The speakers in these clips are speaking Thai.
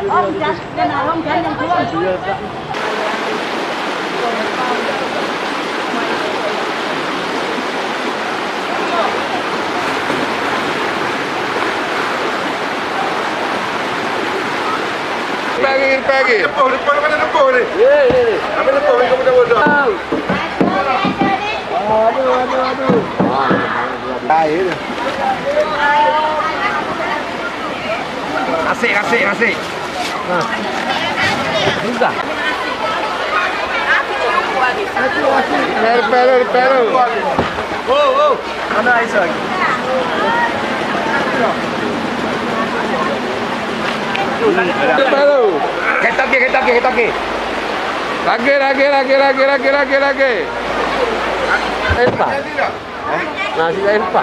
Pagi, pagi. Depan, depan, mana depan ni? Ya, ya, ya. Ambil depan, o depan, ambil depan. Aduh, aduh, aduh. Air dia. Asyik, asyik, asyik. Terima kasih. Terima kasih. Terima kasih. Terima kasih. Kita ke, kita ke, kita ke. Lagi, lagi, lagi, lagi, lagi, lagi, lagi. Elpa. Nasi Elpa.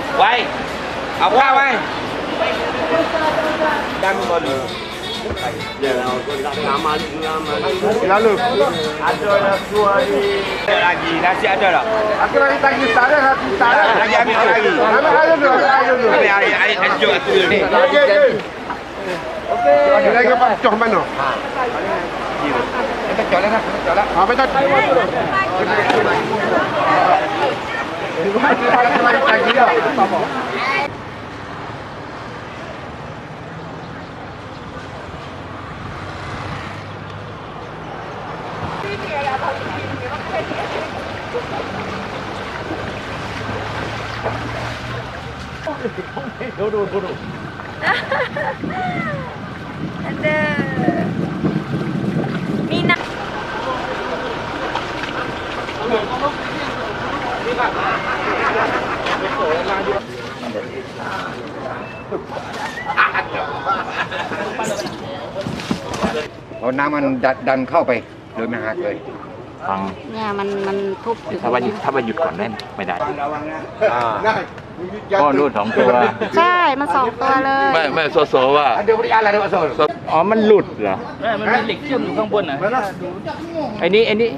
Apa kau wei? Dan bolu. Ya, lalu ada nak suari lagi. Nasi ada tak? Aku lagi tagih sare, nasi sare. Lagi ambil lagi. Lagi air. lagi. Ambil air, air air hijau tu. Okey. Okey. Lagi apa? Cok mana? Ha. Kita cok lah, kita cok lah. Ha, apa tak? อันเดอร์มีนะเพราน้ำมันดันเข้าไปโดยไม่หักเลยฟังเนี่ยมันมันทุบถ้าว่าหยุดถ้าว่าหยุดก่อนได้ไม่ได้ได้ ก็นู่นสองตัว ใช่ มันสองตัวเลยไม่ไม่โซโซว่า Ada beri ala dia masuk. อ๋อ มันหลุดเหรอมันมีเหล็กเชื่อมอยู่ข้างบนนะไอ้นี่ไอ้นี่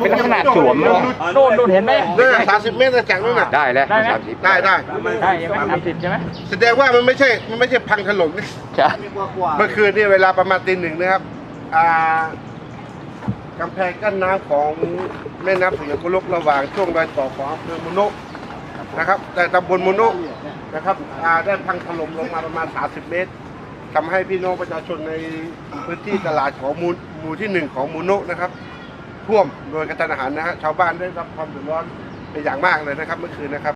เป็นลักษณะสวมเลยโน่นโน่นเห็นไหมนี่สามสิบเมตรจากนู้นน่ะได้แล้วได้ไหมสามสิบได้ได้ใช่ใช่ไหมสามสิบใช่ไหมแสดงว่ามันไม่ใช่มันไม่ใช่พังถล่มนี่ใช่เมื่อคืนนี่เวลาประมาณตีหนึ่งนะครับอ่ากำแพงกั้นน้ำของแม่น้ำสิงห์กุลกระหว่างช่วงรอยต่อของอำเภอมุโนะ นะครับแต่ตำบลมุโนะนะครับได้พังถล่มลงมาประมาณ 30 เมตรทำให้พี่น้องประชาชนในพื้นที่ตลาดของมูหมู่ที่ 1 ของมุโนะนะครับ ท่วมโดยกระตันหันนะฮะชาวบ้านได้รับความเดือดร้อนเป็นอย่างมากเลยนะครับเมื่อคืนนะครับ